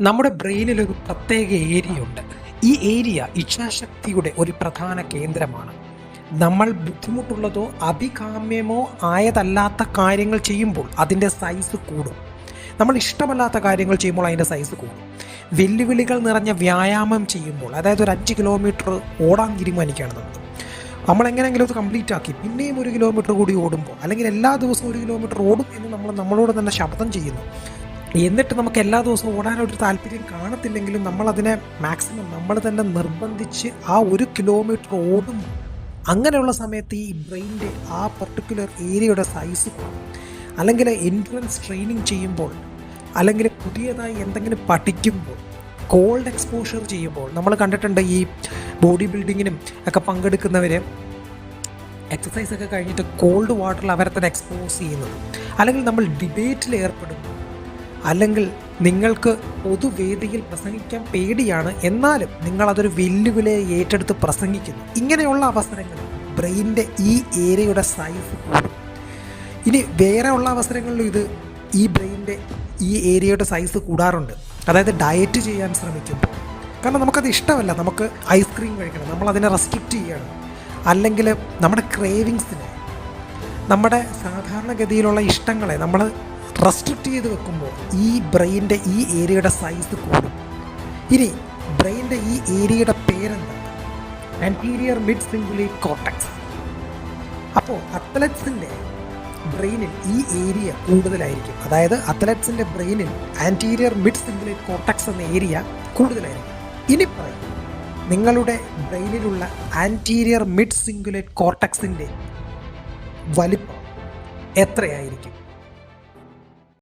നമ്മുടെ ബ്രെയിനിൽ ഒരു പ്രത്യേക ഏരിയ ഉണ്ട് ഈ ഏരിയ ഇച്ഛാശക്തിയുടെ ഒരു പ്രധാന കേന്ദ്രമാണ്. നമ്മൾ ബുദ്ധിമുട്ടുള്ളതോ അഭികാമ്യമോ ആയതല്ലാത്ത കാര്യങ്ങൾ ചെയ്യുമ്പോൾ അതിന്റെ സൈസ് കൂടും. നമ്മൾ ഇഷ്ടമല്ലാത്ത കാര്യങ്ങൾ ചെയ്യുമ്പോൾ അതിന്റെ സൈസ് കൂടും. വെല്ലുവിളികൾ നിറഞ്ഞ വ്യായാമം ചെയ്യുമ്പോൾ അതായത് ഒരു അഞ്ച് കിലോമീറ്റർ ഓടാൻ തീരുമാനിക്കുകയാണ് നമ്മൾ. നമ്മൾ എങ്ങനെയെങ്കിലും അത് കംപ്ലീറ്റ് ആക്കി പിന്നെയും ഒരു കിലോമീറ്റർ കൂടി ഓടുമ്പോൾ അല്ലെങ്കിൽ എല്ലാ ദിവസവും ഒരു കിലോമീറ്റർ ഓടും എന്ന് നമ്മൾ നമ്മളോട് തന്നെ ശബ്ദം ചെയ്യുന്നു. എന്നിട്ട് നമുക്ക് എല്ലാ ദിവസവും ഓടാനൊരു താല്പര്യം കാണത്തില്ലെങ്കിലും നമ്മൾ അതിനെ മാക്സിമം നമ്മൾ തന്നെ നിർബന്ധിച്ച് ആ ഒരു കിലോമീറ്റർ ഓടും അങ്ങനെയുള്ള സമയത്ത് ഈ ബ്രെയിന്റെ ആ പർട്ടിക്കുലർ ഏരിയയുടെ സൈസ് അല്ലെങ്കിൽ എൻട്രൻസ് ട്രെയിനിങ് ചെയ്യുമ്പോൾ അല്ലെങ്കിൽ പുതിയതായി എന്തെങ്കിലും പഠിക്കുമ്പോൾ കോൾഡ് എക്സ്പോഷർ ചെയ്യുമ്പോൾ നമ്മൾ കണ്ടിട്ടുണ്ട് ഈ ബോഡി ബിൽഡിങ്ങിനും ഒക്കെ പങ്കെടുക്കുന്നവർ എക്സസൈസ് ഒക്കെ കഴിഞ്ഞിട്ട് കോൾഡ് വാട്ടറിൽ അവരെ തന്നെ എക്സ്പോസ് ചെയ്യുന്നത്. അല്ലെങ്കിൽ നമ്മൾ ഡിബേറ്റിൽ ഏർപ്പെടുന്നു അല്ലെങ്കിൽ നിങ്ങൾക്ക് പൊതുവേദിയിൽ പ്രസംഗിക്കാൻ പേടിയാണ് എന്നാലും നിങ്ങൾ അതൊരു വെല്ലുവിളിയെ ഏറ്റെടുത്ത് പ്രസംഗിക്കുന്നു. ഇങ്ങനെയുള്ള അവസരങ്ങൾ ബ്രെയിന്റെ ഈ ഏരിയയുടെ സൈസ് കൂടും. ഇനി വേറെ ഉള്ള അവസരങ്ങളിലും ഇത് ഈ ബ്രെയിന്റെ ഈ ഏരിയയുടെ സൈസ് കൂടാറുണ്ട്. അതായത് ഡയറ്റ് ചെയ്യാൻ ശ്രമിക്കുമ്പോൾ. കാരണം നമുക്കത് ഇഷ്ടമല്ല. നമുക്ക് ഐസ്ക്രീം കഴിക്കണം. നമ്മൾ അതിനെ റെസ്ട്രിക്റ്റ് ചെയ്യണം. അല്ലെങ്കിൽ നമ്മുടെ ക്രേവിങ്സിനെ നമ്മുടെ സാധാരണഗതിയിലുള്ള ഇഷ്ടങ്ങളെ നമ്മൾ റെസ്ട്രിക്റ്റ് ചെയ്ത് വെക്കുമ്പോൾ ഈ ബ്രെയിന്റെ ഈ ഏരിയയുടെ സൈസ് കൂടും. ഇനി ബ്രെയിന്റെ ഈ ഏരിയയുടെ പേരെന്താണ് ആന്റീരിയർ മിഡ് സിംഗുലേറ്റ് കോട്ടക്സ് അപ്പോൾ അത്ലറ്റ്സിന്റെ ബ്രെയിനിൽ ഈ ഏരിയ കൂടുതലായിരിക്കും. അതായത് അത്ലറ്റ്സിന്റെ ബ്രെയിനിൽ ആന്റീരിയർ മിഡ് സിംഗുലേറ്റ് കോട്ടക്സ് എന്ന ഏരിയ കൂടുതലായിരിക്കും. ഇനി പറയും നിങ്ങളുടെ ബ്രെയിനിലുള്ള ആന്റീരിയർ മിഡ് സിംഗുലേറ്റ് കോർട്ടക്സിന്റെ വലിപ്പം എത്രയായിരിക്കും?